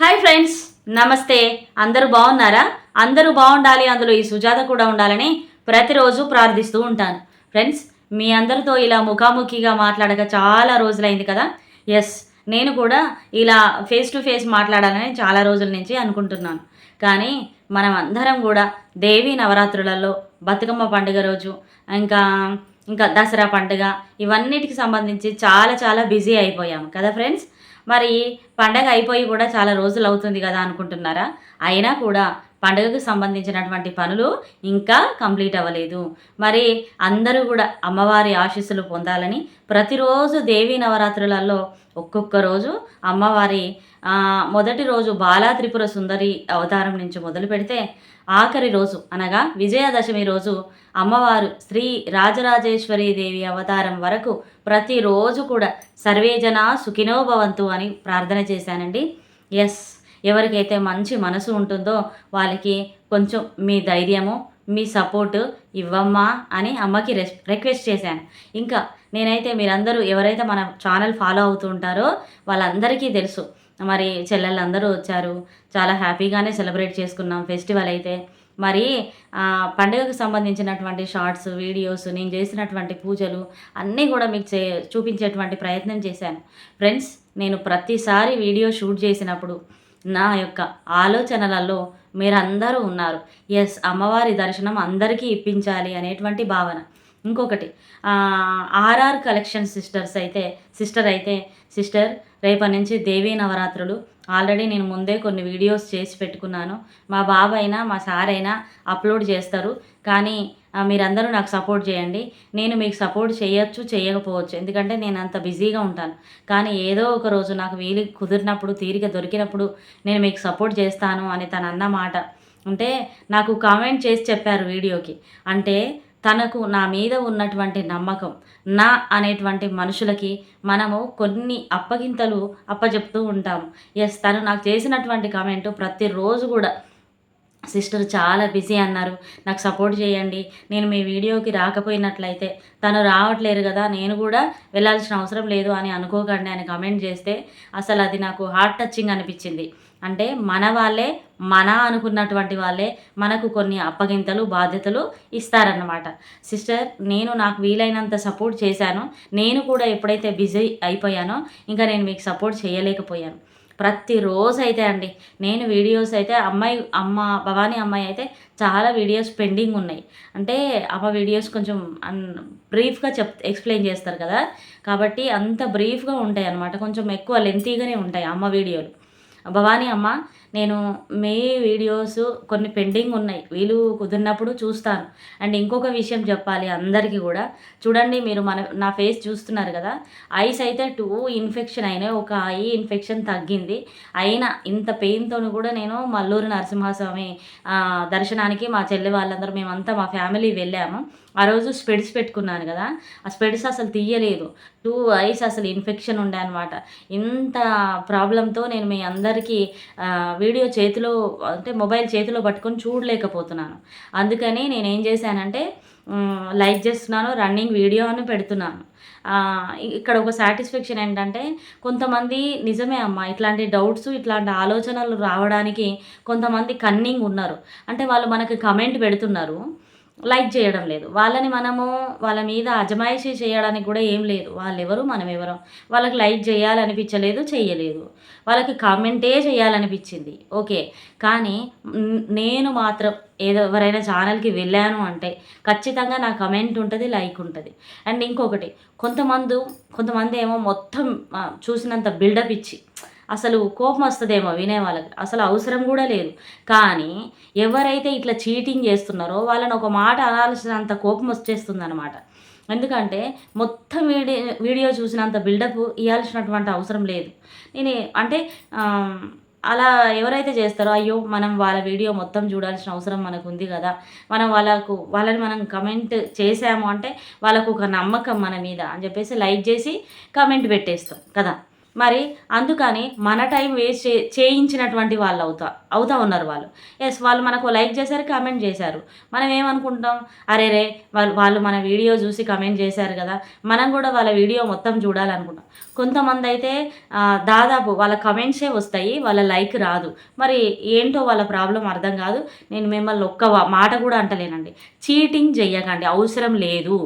Hi friends నమస్తే. అందరూ బాగున్నారా? అందరూ బాగుండాలి అందులో ఈ సుజాత కూడా ఉండాలని ప్రతిరోజు ప్రార్థిస్తూ ఉంటాను. ఫ్రెండ్స్ మీ అందరితో ఇలా ముఖాముఖిగా మాట్లాడక చాలా రోజులైంది కదా? ఎస్ నేను కూడా ఇలా ఫేస్ టు ఫేస్ మాట్లాడాలని చాలా రోజుల నుంచి అనుకుంటున్నాను. కానీ మనం అందరం కూడా దేవీ నవరాత్రులలో బతుకమ్మ పండుగ రోజు ఇంకా ఇంకా దసరా పండుగ ఇవన్నిటికి సంబంధించి చాలా చాలా బిజీ అయిపోయాము కదా ఫ్రెండ్స్? మరి పండగ అయిపోయి కూడా చాలా రోజులు అవుతుంది కదా అనుకుంటున్నారా? అయినా కూడా పండుగకు సంబంధించినటువంటి పనులు ఇంకా కంప్లీట్ అవ్వలేదు. మరి అందరూ కూడా అమ్మవారి ఆశీస్సులు పొందాలని ప్రతిరోజు దేవీ నవరాత్రులలో ఒక్కొక్క రోజు అమ్మవారి మొదటి రోజు బాలా త్రిపుర సుందరి అవతారం నుంచి మొదలు పెడితే ఆఖరి రోజు అనగా విజయదశమి రోజు అమ్మవారు శ్రీ రాజరాజేశ్వరి దేవి అవతారం వరకు ప్రతిరోజు కూడా సర్వేజన సుఖినో భవంతు అని ప్రార్థన చేశానండి. ఎస్ ఎవరికైతే మంచి మనసు ఉంటుందో వాళ్ళకి కొంచెం మీ ధైర్యము మీ సపోర్టు ఇవ్వమ్మా అని అమ్మకి రెస్ రిక్వెస్ట్ చేశాను. ఇంకా నేనైతే మీరందరూ ఎవరైతే మన ఛానల్ ఫాలో అవుతూ ఉంటారో వాళ్ళందరికీ తెలుసు. మరి చెల్లెళ్ళందరూ వచ్చారు. చాలా హ్యాపీగానే సెలబ్రేట్ చేసుకున్నాం ఫెస్టివల్ అయితే. మరి పండుగకు సంబంధించినటువంటి షార్ట్స్ వీడియోస్ నేను చేసినటువంటి పూజలు అన్నీ కూడా మీకు చే చూపించేటువంటి ప్రయత్నం చేశాను. ఫ్రెండ్స్ నేను ప్రతిసారి వీడియో షూట్ చేసినప్పుడు నా యొక్క ఆలోచనలలో మీరందరూ ఉన్నారు. ఎస్ అమ్మవారి దర్శనం అందరికీ ఇప్పించాలి అనేటువంటి భావన. ఇంకొకటి ఆర్ఆర్ కలెక్షన్ సిస్టర్స్ అయితే సిస్టర్ అయితే సిస్టర్ రేపటి నుంచి దేవీ నవరాత్రులు. ఆల్రెడీ నేను ముందే కొన్ని వీడియోస్ చేసి పెట్టుకున్నాను. మా బాబైనా మా సార్ అయినా అప్లోడ్ చేస్తారు. కానీ మీరందరూ నాకు సపోర్ట్ చేయండి. నేను మీకు సపోర్ట్ చేయొచ్చు చేయకపోవచ్చు. ఎందుకంటే నేను అంత బిజీగా ఉంటాను. కానీ ఏదో ఒక రోజు నాకు వీలు కుదిరినప్పుడు తీరిక దొరికినప్పుడు నేను మీకు సపోర్ట్ చేస్తాను అని తను అన్న మాట. అంటే నాకు కామెంట్ చేసి చెప్పారు వీడియోకి. అంటే తనకు నా మీద ఉన్నటువంటి నమ్మకం నా అనేటువంటి మనుషులకి మనము కొన్ని అప్పగింతలు అప్పచెప్తూ ఉంటాము. ఎస్ తను నాకు చేసినటువంటి కామెంట్ ప్రతిరోజు కూడా సిస్టర్ చాలా బిజీ అన్నారు. నాకు సపోర్ట్ చేయండి. నేను మీ వీడియోకి రాకపోయినట్లయితే తను రావట్లేరు కదా నేను కూడా వెళ్ళాల్సిన అవసరం లేదు అని అనుకోకండి అని కమెంట్ చేస్తే అసలు అది నాకు హార్ట్ టచింగ్ అనిపించింది. అంటే మన వాళ్ళే మన అనుకున్నటువంటి వాళ్ళే మనకు కొన్ని అప్పగింతలు బాధ్యతలు ఇస్తారన్నమాట. సిస్టర్ నేను నాకు వీలైనంత సపోర్ట్ చేశాను. నేను కూడా ఎప్పుడైతే బిజీ అయిపోయానో ఇంకా నేను మీకు సపోర్ట్ చేయలేకపోయాను. ప్రతిరోజు అయితే అండి నేను వీడియోస్ అయితే అమ్మాయి అమ్మ భవానీ అమ్మాయి అయితే చాలా వీడియోస్ పెండింగ్ ఉన్నాయి. అంటే అమ్మ వీడియోస్ కొంచెం అన్ బ్రీఫ్గా చెప్ ఎక్స్ప్లెయిన్ చేస్తారు కదా. కాబట్టి అంత బ్రీఫ్గా ఉంటాయి అన్నమాట కొంచెం ఎక్కువ లెంతీగానే ఉంటాయి అమ్మ వీడియోలు. భవానీ అమ్మ నేను మీ వీడియోస్ కొన్ని పెండింగ్ ఉన్నాయి. వీలు కుదిరినప్పుడు చూస్తాను. అండ్ ఇంకొక విషయం చెప్పాలి అందరికీ కూడా. చూడండి మీరు మన నా ఫేస్ చూస్తున్నారు కదా. ఐస్ అయితే టూ ఇన్ఫెక్షన్ అయినాయి ఒక ఐ ఇన్ఫెక్షన్ తగ్గింది. అయినా ఇంత పెయిన్తో కూడా నేను మల్లూరు నరసింహస్వామి దర్శనానికి మా చెల్లి వాళ్ళందరూ మేమంతా మా ఫ్యామిలీ వెళ్ళాము. ఆ రోజు స్పెడ్స్ పెట్టుకున్నాను కదా. ఆ స్పెడ్స్ అసలు తీయలేదు. టూ ఐస్ అసలు ఇన్ఫెక్షన్ ఉండే అనమాట ఇంత ప్రాబ్లంతో నేను మీ అందరికీ వీడియో చేతిలో అంటే మొబైల్ చేతిలో పట్టుకొని చూడలేకపోతున్నాను. అందుకని నేను ఏం చేశానంటే లైక్ చేస్తున్నాను రన్నింగ్ వీడియో అని పెడుతున్నాను. ఇక్కడ ఒక సాటిస్ఫాక్షన్ ఏంటంటే కొంతమంది నిజమే అమ్మ ఇట్లాంటి డౌట్స్ ఇట్లాంటి ఆలోచనలు రావడానికి కొంతమంది కన్నింగ్ ఉన్నారు. అంటే వాళ్ళు మనకి కమెంట్ పెడుతున్నారు లైక్ చేయడం లేదు. వాళ్ళని మనము వాళ్ళ మీద అజమాయిషీ చేయడానికి కూడా ఏం లేదు. వాళ్ళు ఎవరు మనం ఎవరు వాళ్ళకి లైక్ చేయాలనిపించలేదు చేయలేదు. వాళ్ళకి కామెంటే చేయాలనిపించింది. ఓకే. కానీ నేను మాత్రం ఏదో ఎవరైనా ఛానల్కి వెళ్ళాను అంటే ఖచ్చితంగా నా కమెంట్ ఉంటుంది లైక్ ఉంటుంది. అండ్ ఇంకొకటి కొంతమంది కొంతమంది ఏమో మొత్తం చూసినంత బిల్డప్ ఇచ్చి అసలు కోపం వస్తుందేమో వినే వాళ్ళకి. అసలు అవసరం కూడా లేదు. కానీ ఎవరైతే ఇట్లా చీటింగ్ చేస్తున్నారో వాళ్ళని ఒక మాట అనాల్సినంత కోపం వచ్చేస్తుంది అనమాట ఎందుకంటే మొత్తం వీడియో వీడియో చూసినంత బిల్డప్ ఇవ్వాల్సినటువంటి అవసరం లేదు. నేను అంటే అలా ఎవరైతే చేస్తారో అయ్యో మనం వాళ్ళ వీడియో మొత్తం చూడాల్సిన అవసరం మనకు ఉంది కదా మనం వాళ్ళకు వాళ్ళని మనం కమెంట్ చేసాము అంటే వాళ్ళకు ఒక నమ్మకం మన మీద అని చెప్పేసి లైక్ చేసి కమెంట్ పెట్టేస్తాం కదా. మరి అందుకని మన టైం వేస్ట్ చే చేయించినటువంటి వాళ్ళు అవుతా అవుతా ఉన్నారు వాళ్ళు. ఎస్ వాళ్ళు మనకు లైక్ చేశారు కామెంట్ చేశారు. మనం ఏమనుకుంటాం? అరే రే వాళ్ళు వాళ్ళు మన వీడియో చూసి కమెంట్ చేశారు కదా. మనం కూడా వాళ్ళ వీడియో మొత్తం చూడాలనుకుంటాం. కొంతమంది అయితే దాదాపు వాళ్ళ కమెంట్సే వస్తాయి వాళ్ళ లైక్ రాదు. మరి ఏంటో వాళ్ళ ప్రాబ్లం అర్థం కాదు. నేను మిమ్మల్ని ఒక్క మాట కూడా అంటలేనండి. చీటింగ్ చెయ్యకండి అవసరం లేదు.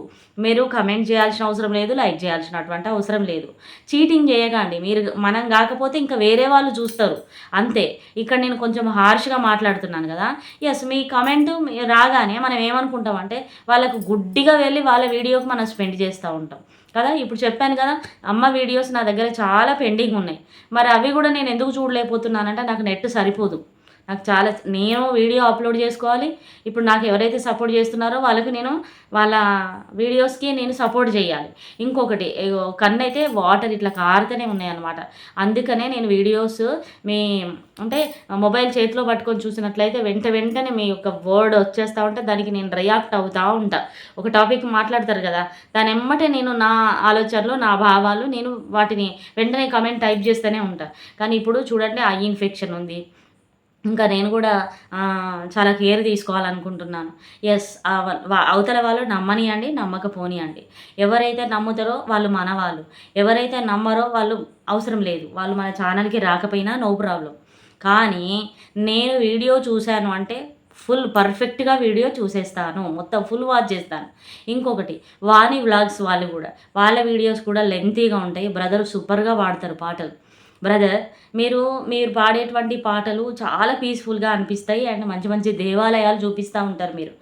మీరు కమెంట్ చేయాల్సిన అవసరం లేదు లైక్ చేయాల్సినటువంటి అవసరం లేదు. చీటింగ్ చేయకండి మీరు మనం కాకపోతే ఇంకా వేరే వాళ్ళు చూస్తారు అంతే. ఇక్కడ నేను కొంచెం హార్ష్గా మాట్లాడుతున్నాను కదా ఎస్ మీ కమెంట్ రాగానే మనం ఏమనుకుంటామంటే వాళ్ళకు గుడ్డిగా వెళ్ళి వాళ్ళ వీడియోకి మనం స్పెండ్ చేస్తూ ఉంటాం. కదా? ఇప్పుడు చెప్పాను కదా అమ్మ వీడియోస్ నా దగ్గర చాలా పెండింగ్ ఉన్నాయి. మరి అవి కూడా నేను ఎందుకు చూడలేకపోతున్నానంటే నాకు నెట్ సరిపోదు. నాకు చాలా నేను వీడియో అప్లోడ్ చేసుకోవాలి. ఇప్పుడు నాకు ఎవరైతే సపోర్ట్ చేస్తున్నారో వాళ్ళకి నేను వాళ్ళ వీడియోస్కి నేను సపోర్ట్ చేయాలి. ఇంకొకటి కన్నైతే కన్ను అయితే వాటర్ ఇట్లా కారుతూనే ఉన్నాయన్నమాట. అందుకనే నేను వీడియోస్ మీ అంటే మొబైల్ చేతిలో పట్టుకొని చూసినట్లయితే వెంట వెంటనే మీ యొక్క వర్డ్ వచ్చేస్తూ ఉంటే దానికి నేను రియాక్ట్ అవుతూ ఉంటా. ఒక టాపిక్ మాట్లాడతారు కదా దాని ఎమ్మటే నేను నా ఆలోచనలు నా భావాలు నేను వాటిని వెంటనే కమెంట్ టైప్ చేస్తూనే ఉంటా. కానీ ఇప్పుడు చూడండి ఐ ఇన్ఫెక్షన్ ఉంది. ఇంకా నేను కూడా చాలా కేర్ తీసుకోవాలనుకుంటున్నాను. ఎస్ అవతల వాళ్ళు నమ్మనియండి నమ్మకపోనియండి. ఎవరైతే నమ్ముతారో వాళ్ళు మన వాళ్ళు ఎవరైతే నమ్మరో వాళ్ళు అవసరం లేదు. వాళ్ళు మన ఛానల్కి రాకపోయినా నో ప్రాబ్లం. కానీ నేను వీడియో చూశాను అంటే ఫుల్ పర్ఫెక్ట్గా వీడియో చూసేస్తాను. మొత్తం ఫుల్ వాచ్ చేస్తాను. ఇంకొకటి వాణి వ్లాగ్స్ వాళ్ళు కూడా. వాళ్ళ వీడియోస్ కూడా లెంతీగా ఉంటాయి. బ్రదర్ సూపర్గా పాడతారు పాటలు. బ్రదర్ మీరు మీరు పాడేటువంటి పాటలు చాలా పీస్ఫుల్గా అనిపిస్తాయి అండ్ మంచి మంచి దేవాలయాలు చూపిస్తూ ఉంటారు మీరు.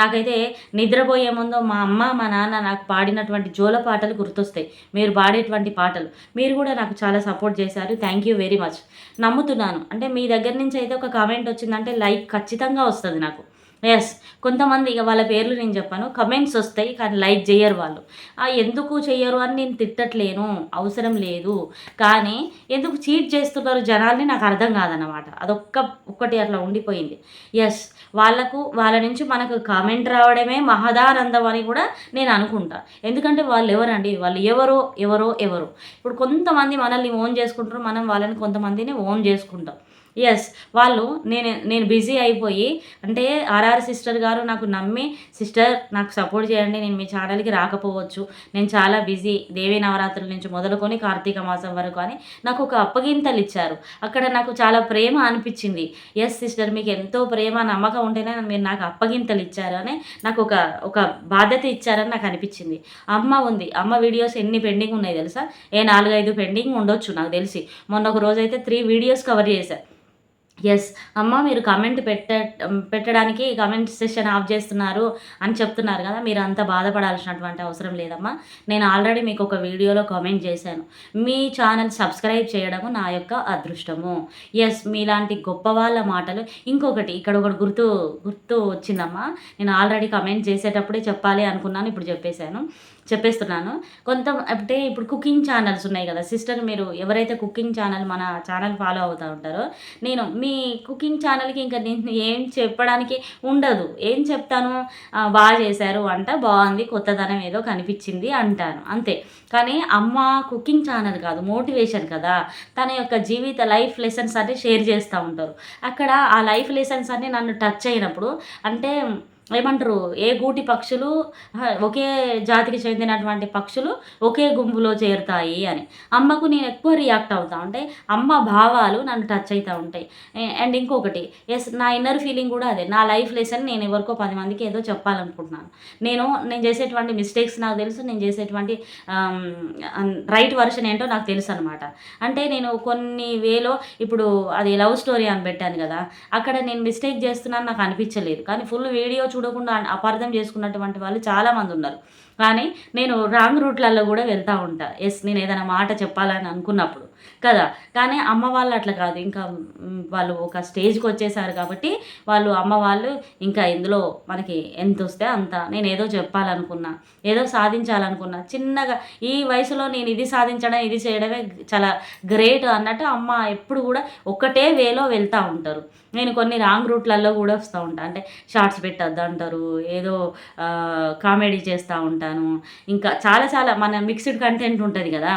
నాకైతే నిద్రపోయే ముందు మా అమ్మ మా నాన్న నాకు పాడినటువంటి జోల పాటలు గుర్తొస్తాయి. మీరు పాడేటువంటి పాటలు. మీరు కూడా నాకు చాలా సపోర్ట్ చేశారు. Thank you very much. నమ్ముతున్నాను. అంటే మీ దగ్గర నుంచి అయితే ఒక కామెంట్ వచ్చిందంటే లైక్ ఖచ్చితంగా వస్తుంది నాకు. ఎస్ కొంతమంది ఇక వాళ్ళ పేర్లు నేను చెప్పాను. కమెంట్స్ వస్తాయి కానీ లైక్ చేయరు వాళ్ళు. ఆ, ఎందుకు చెయ్యరు అని నేను తిట్టట్లేను. అవసరం లేదు. కానీ ఎందుకు చీట్ చేస్తున్నారు జనాల్ని నాకు అర్థం కాదన్నమాట. అదొక్క ఒక్కటి అట్లా ఉండిపోయింది. ఎస్ వాళ్ళకు వాళ్ళ నుంచి మనకు కామెంట్ రావడమే మహదానందం అని కూడా నేను అనుకుంటా. ఎందుకంటే వాళ్ళు ఎవరండి? వాళ్ళు ఎవరో ఎవరో ఎవరో. ఇప్పుడు కొంతమంది మనల్ని ఓన్ చేసుకుంటారు. మనం వాళ్ళని కొంతమందిని ఓన్ చేసుకుంటాం. ఎస్ వాళ్ళు నేను నేను బిజీ అయిపోయి అంటే ఆర్ఆర్ సిస్టర్ గారు నాకు నమ్మి సిస్టర్ నాకు సపోర్ట్ చేయండి నేను మీ ఛానల్కి రాకపోవచ్చు. నేను చాలా బిజీ దేవి నవరాత్రుల నుంచి మొదలుకొని కార్తీక మాసం వరకు అని నాకు ఒక అప్పగింతలు ఇచ్చారు. అక్కడ నాకు చాలా ప్రేమ అనిపించింది. ఎస్ సిస్టర్ మీకు ఎంతో ప్రేమ నమ్మకం ఉంటేనే మీరు నాకు అప్పగింతలు ఇచ్చారు అని నాకు ఒక ఒక బాధ్యత ఇచ్చారని నాకు అనిపించింది. అమ్మ ఉంది. అమ్మ వీడియోస్ ఎన్ని పెండింగ్ ఉన్నాయి తెలుసా? ఏ నాలుగైదు పెండింగ్ ఉండొచ్చు నాకు తెలిసి. మొన్న ఒక రోజు అయితే త్రీ వీడియోస్ కవర్ చేశారు ఎస్ అమ్మ మీరు కమెంట్ పెట్ట పెట్టడానికి కమెంట్ సెషన్ ఆఫ్ చేస్తున్నారు అని చెప్తున్నారు కదా మీరు అంత బాధపడాల్సినటువంటి అవసరం లేదమ్మా. నేను ఆల్రెడీ మీకు ఒక వీడియోలో కామెంట్ చేశాను. మీ ఛానల్ సబ్స్క్రైబ్ చేయడము నా యొక్క అదృష్టము. ఎస్ మీలాంటి గొప్ప వాళ్ళ మాటలు. ఇంకొకటి ఇక్కడ ఒకటి గుర్తు గుర్తు వచ్చిందమ్మా. నేను ఆల్రెడీ కమెంట్ చేసేటప్పుడే చెప్పాలి అనుకున్నాను ఇప్పుడు చెప్పేశాను. చెప్పేస్తున్నాను. కొంత అంటే ఇప్పుడు కుకింగ్ ఛానల్స్ ఉన్నాయి కదా సిస్టర్ మీరు ఎవరైతే కుకింగ్ ఛానల్ మన ఛానల్ ఫాలో అవుతూ ఉంటారో నేను మీ కుకింగ్ ఛానల్కి ఇంకా నేను ఏం చెప్పడానికి ఉండదు. ఏం చెప్తాను? బాగా చేశారు అంట బాగుంది కొత్తదనం ఏదో కనిపించింది అంటాను అంతే. కానీ అమ్మ కుకింగ్ ఛానల్ కాదు మోటివేషన్ కదా. తన యొక్క జీవిత లైఫ్ లెసన్స్ అన్ని షేర్ చేస్తూ ఉంటారు. అక్కడ ఆ లైఫ్ లెసన్స్ అన్ని నన్ను టచ్ అయినప్పుడు అంటే ఏమంటారు? ఏ గూటి పక్షులు ఒకే జాతికి చెందినటువంటి పక్షులు ఒకే గుంపులో చేరుతాయి అని. అమ్మకు నేను ఎక్కువ రియాక్ట్ అవుతా ఉంటాయి. అమ్మ భావాలు నన్ను టచ్ అవుతూ ఉంటాయి. అండ్ ఇంకొకటి ఎస్ నా ఇన్నర్ ఫీలింగ్ కూడా అదే. నా లైఫ్ లెసన్ నేను ఎవరికో పది మందికి ఏదో చెప్పాలనుకుంటున్నాను. నేను నేను చేసేటువంటి మిస్టేక్స్ నాకు తెలుసు. నేను చేసేటువంటి రైట్ వర్షన్ ఏంటో నాకు తెలుసు అనమాట అంటే నేను కొన్ని వేలో ఇప్పుడు అది లవ్ స్టోరీ అని పెట్టాను కదా అక్కడ నేను మిస్టేక్ చేస్తున్నాను నాకు అనిపించలేదు. కానీ ఫుల్ వీడియో చూడకుండా అపార్థం చేసుకున్నటువంటి వాళ్ళు చాలామంది ఉన్నారు. కానీ నేను రాంగ్ రూట్లలో కూడా వెళ్తూ ఉంటా. ఎస్ నేను ఏదైనా మాట చెప్పాలని అనుకున్నప్పుడు. కదా. కానీ అమ్మ వాళ్ళు అట్లా కాదు. ఇంకా వాళ్ళు ఒక స్టేజ్కి వచ్చేసారు కాబట్టి వాళ్ళు అమ్మ వాళ్ళు ఇంకా ఇందులో మనకి ఎంత వస్తే అంత. నేను ఏదో చెప్పాలనుకున్నా ఏదో సాధించాలనుకున్నా. చిన్నగా ఈ వయసులో నేను ఇది సాధించడం ఇది చేయడమే చాలా గ్రేట్ అన్నట్టు అమ్మ ఎప్పుడు కూడా ఒకటే వేలో వెళ్తూ ఉంటారు. నేను కొన్ని రాంగ్ రూట్లలో కూడా వస్తూ ఉంటాను అంటే షార్ట్స్ పెట్టద్దు అంటారు ఏదో కామెడీ చేస్తూ ఉంటాను. ఇంకా చాలా చాలా మన మిక్స్డ్ కంటెంట్ ఉంటుంది కదా.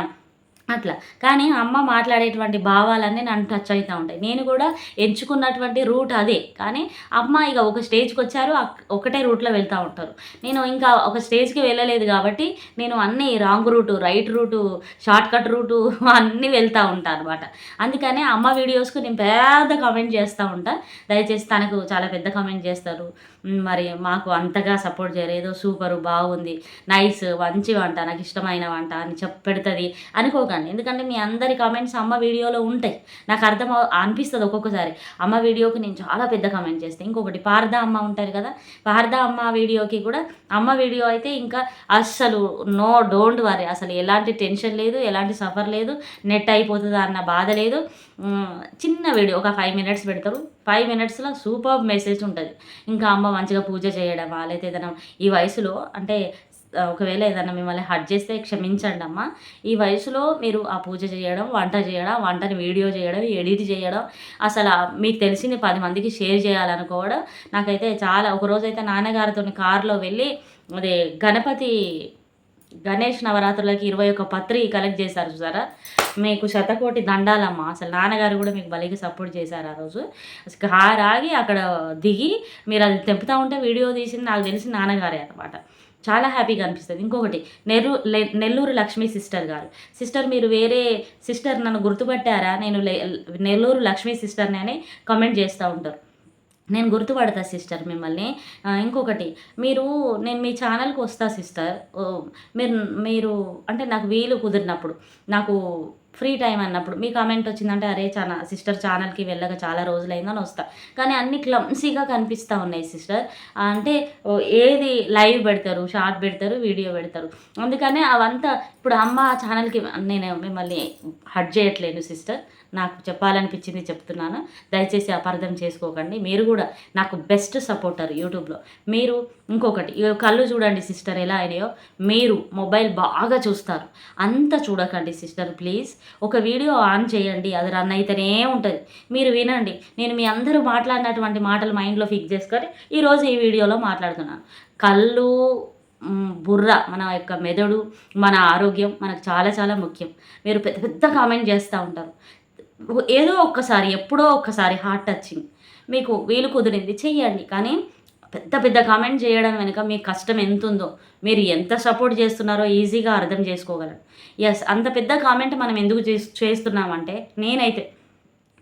అట్లా. కానీ అమ్మ మాట్లాడేటువంటి భావాలన్నీ నన్ను టచ్ అవుతూ ఉంటాయి. నేను కూడా ఎంచుకున్నటువంటి రూట్ అదే. కానీ అమ్మ ఇక ఒక స్టేజ్కి వచ్చారు ఒకటే రూట్లో వెళ్తూ ఉంటారు. నేను ఇంకా ఒక స్టేజ్కి వెళ్ళలేదు కాబట్టి నేను అన్ని wrong route right route shortcut route అన్నీ వెళ్తూ ఉంటాను అనమాట అందుకనే అమ్మ వీడియోస్కు నేను పెద్ద కామెంట్ చేస్తూ ఉంటా. దయచేసి తనకు చాలా పెద్ద కామెంట్ చేస్తారు. మరి మాకు అంతగా సపోర్ట్ చేయలేదు సూపరు బాగుంది నైస్ మంచి వంట నాకు ఇష్టమైన వంట అని చెప్పి పెడుతుంది. అనుకోకండి. ఎందుకంటే మీ అందరి కామెంట్స్ అమ్మ వీడియోలో ఉంటాయి. నాకు అర్థం అనిపిస్తుంది ఒక్కొక్కసారి. అమ్మ వీడియోకి నేను చాలా పెద్ద కామెంట్ చేస్తాను ఇంకొకటి పార్దా అమ్మ ఉంటారు కదా పార్దా అమ్మ వీడియోకి కూడా అమ్మ వీడియో అయితే ఇంకా అస్సలు నో డోంట్ వరీ అసలు ఎలాంటి టెన్షన్ లేదు ఎలాంటి సఫర్ లేదు నెట్ అయిపోతుందా అన్న బాధ లేదు. చిన్న వీడియో ఒక ఫైవ్ మినిట్స్ పెడతారు. ఫైవ్ మినిట్స్లో సూపర్ మెసేజ్ ఉంటుంది. ఇంకా అమ్మ మంచిగా పూజ చేయడం వాళ్ళైతే ఏదైనా ఈ వయసులో అంటే ఒకవేళ ఏదైనా మిమ్మల్ని హట్ చేస్తే క్షమించండి అమ్మ. ఈ వయసులో మీరు ఆ పూజ చేయడం వంట చేయడం వంటని వీడియో చేయడం ఎడిట్ చేయడం అసలు మీకు తెలిసింది పది మందికి షేర్ చేయాలనుకోవడం నాకైతే చాలా ఒకరోజు అయితే నాన్నగారితో కారులో వెళ్ళి అదే గణపతి గణేష్ నవరాత్రులకి ఇరవై ఒక్క పత్రి కలెక్ట్ చేశారు చూసారా? మీకు శతకోటి దండాలమ్మ. అసలు నాన్నగారు కూడా మీకు బలికి సపోర్ట్ చేశారు ఆ రోజు. అసలు కారు ఆగి అక్కడ దిగి మీరు అది తెంపుతా ఉంటే వీడియో తీసింది నాకు తెలిసి నాన్నగారే అనమాట చాలా హ్యాపీగా అనిపిస్తుంది. ఇంకొకటి నెల్లూ నెల్లూరు లక్ష్మీ సిస్టర్ గారు. సిస్టర్ మీరు వేరే సిస్టర్ నన్ను గుర్తుపట్టారా? నేను నెల్లూరు లక్ష్మీ సిస్టర్ని అని కమెంట్ చేస్తూ ఉంటారు. నేను గుర్తుపడతా సిస్టర్ మిమ్మల్ని. ఇంకొకటి మీరు నేను మీ ఛానల్కి వస్తా సిస్టర్. మీరు మీరు అంటే నాకు వీలు కుదిరినప్పుడు నాకు ఫ్రీ టైం అన్నప్పుడు మీ కామెంట్ వచ్చిందంటే అరే చాలా సిస్టర్ ఛానల్కి వెళ్ళక చాలా రోజులైందని వస్తా. కానీ అన్ని క్లమ్సీగా కనిపిస్తూ ఉన్నాయి సిస్టర్. అంటే ఏది లైవ్ పెడతారు షార్ట్ పెడతారు వీడియో పెడతారు. అందుకనే అవంతా ఇప్పుడు అమ్మ ఛానల్కి నేను మిమ్మల్ని హట్ చేయట్లేను సిస్టర్. నాకు చెప్పాలనిపించింది చెప్తున్నాను. దయచేసి అపార్థం చేసుకోకండి. మీరు కూడా నాకు బెస్ట్ సపోర్టర్ యూట్యూబ్లో. మీరు ఇంకొకటి కళ్ళు చూడండి సిస్టర్ ఎలా అయినాయో. మీరు మొబైల్ బాగా చూస్తారు. అంత చూడకండి సిస్టర్ ప్లీజ్ ఒక వీడియో ఆన్ చేయండి. అది రన్ అయితేనే ఉంటుంది. మీరు వినండి. నేను మీ అందరూ మాట్లాడినటువంటి మాటలు మైండ్లో ఫిక్స్ చేసుకొని ఈరోజు ఈ వీడియోలో మాట్లాడుతున్నాను. కళ్ళు బుర్ర మన యొక్క మెదడు మన ఆరోగ్యం మనకు చాలా చాలా ముఖ్యం. మీరు పెద్ద పెద్ద కామెంట్ చేస్తూ ఉంటారు. ఏదో ఒక్కసారి ఎప్పుడో ఒక్కసారి హార్ట్ టచింగ్ మీకు వీలు కుదిరింది చెయ్యండి. కానీ పెద్ద పెద్ద కామెంట్ చేయడం వెనుక మీ కష్టం ఎంత ఉందో మీరు ఎంత సపోర్ట్ చేస్తున్నారో ఈజీగా అర్థం చేసుకోగలరు. ఎస్ అంత పెద్ద కామెంట్ మనం ఎందుకు చేస్తున్నామంటే నేనైతే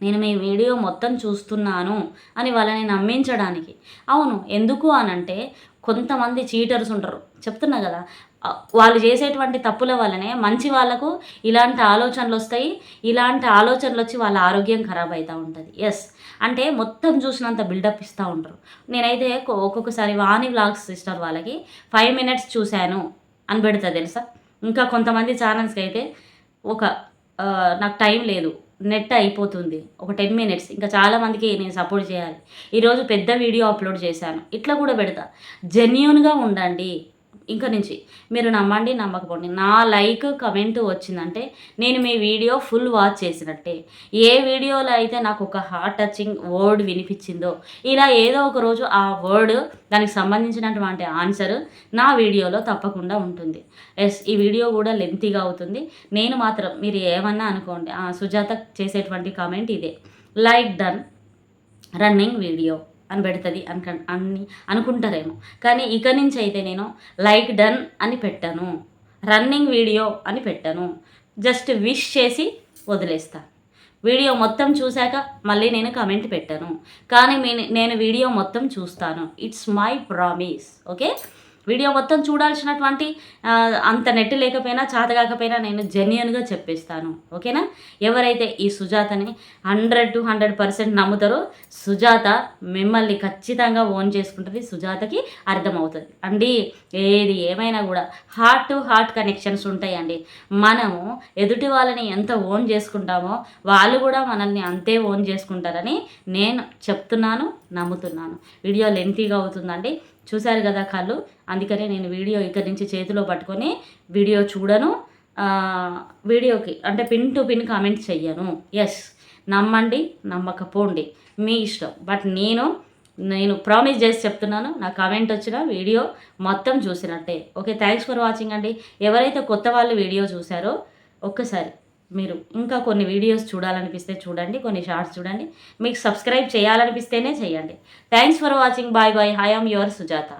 నేను మీ వీడియో మొత్తం చూస్తున్నాను అని వాళ్ళని నమ్మించడానికి. అవును ఎందుకు అనంటే కొంతమంది చీటర్స్ ఉంటారు. చెప్తున్నా కదా వాళ్ళు చేసేటువంటి తప్పుల వల్లనే మంచి వాళ్ళకు ఇలాంటి ఆలోచనలు వస్తాయి ఇలాంటి ఆలోచనలు వచ్చి వాళ్ళ ఆరోగ్యం ఖరాబ్ అవుతూ ఉంటుంది. ఎస్ అంటే మొత్తం చూసినంత బిల్డప్ ఇస్తూ ఉంటారు. నేనైతే ఒక్కొక్కసారి వాణి వ్లాగ్స్ సిస్టర్ వాళ్ళకి ఫైవ్ మినిట్స్ చూశాను అని పెడతా తెలుసా? ఇంకా కొంతమంది ఛానల్స్కి అయితే ఒక నాకు టైం లేదు. నెట్ అయిపోతుంది. ఒక టెన్ మినిట్స్ ఇంకా చాలామందికి నేను సపోర్ట్ చేయాలి. ఈరోజు పెద్ద వీడియో అప్లోడ్ చేశాను. ఇట్లా కూడా పెడతా. జెన్యున్గా ఉండండి. ఇంకా నుంచి మీరు నమ్మండి నమ్మకపోండి. నా లైక్ కమెంట్ వచ్చిందంటే నేను మీ వీడియో ఫుల్ వాచ్ చేసినట్టే. ఏ వీడియోలో అయితే నాకు ఒక హార్ట్ టచింగ్ వర్డ్ వినిపించిందో ఇలా ఏదో ఒక రోజు ఆ వర్డ్ దానికి సంబంధించినటువంటి ఆన్సర్ నా వీడియోలో తప్పకుండా ఉంటుంది. ఎస్ ఈ వీడియో కూడా లెంతీగా అవుతుంది. నేను మాత్రం మీరు ఏమన్నా అనుకోండి సుజాత చేసేటువంటి కామెంట్ ఇదే. Like done. Running video. అని పెడుతుంది అనుక అని అనుకుంటారేమో. కానీ ఇక నుంచి అయితే నేను లైక్ డన్ అని పెట్టాను. రన్నింగ్ వీడియో అని పెట్టాను. జస్ట్ విష్ చేసి వదిలేస్తాను వీడియో మొత్తం చూశాక మళ్ళీ నేను కమెంట్ పెట్టాను. కానీ నేను వీడియో మొత్తం చూస్తాను. It's my promise okay? Video మొత్తం చూడాల్సినటువంటి అంత నెట్ లేకపోయినా చాతగాకపోయినా నేను జెన్యున్గా చెప్పేస్తాను. ఓకేనా? ఎవరైతే ఈ సుజాతని హండ్రెడ్ టు హండ్రెడ్ పర్సెంట్ నమ్ముతారో సుజాత మిమ్మల్ని ఖచ్చితంగా ఓన్ చేసుకుంటుంది సుజాతకి అర్థమవుతుంది. అండి ఏది ఏమైనా కూడా హార్ట్ టు హార్ట్ కనెక్షన్స్ ఉంటాయండి. మనము ఎదుటి వాళ్ళని ఎంత ఓన్ చేసుకుంటామో వాళ్ళు కూడా మనల్ని అంతే ఓన్ చేసుకుంటారని నేను చెప్తున్నాను నమ్ముతున్నాను. వీడియో లెంతీగా అవుతుందండి. చూశారు కదా కళ్ళు? అందుకనే నేను వీడియో ఇక్కడి నుంచి చేతిలో పట్టుకొని వీడియో చూడను. వీడియోకి అంటే పిన్ టు పిన్ కామెంట్ చెయ్యను. ఎస్ నమ్మండి నమ్మకపోండి. మీ ఇష్టం. బట్ నేను నేను ప్రామిస్ చేసి చెప్తున్నాను నా కామెంట్ వచ్చిన వీడియో మొత్తం చూసినట్టే. ఓకే థ్యాంక్స్ ఫర్ వాచింగ్ అండి. ఎవరైతే కొత్త వాళ్ళు వీడియో చూసారో ఒక్కసారి మీరు ఇంకా కొన్ని వీడియోస్ చూడాలనిపిస్తే చూడండి కొన్ని షార్ట్స్ చూడండి. మీకు సబ్స్క్రైబ్ చేయాలనిపిస్తేనే చేయండి. Thanks for watching bye bye hi am your Sujatha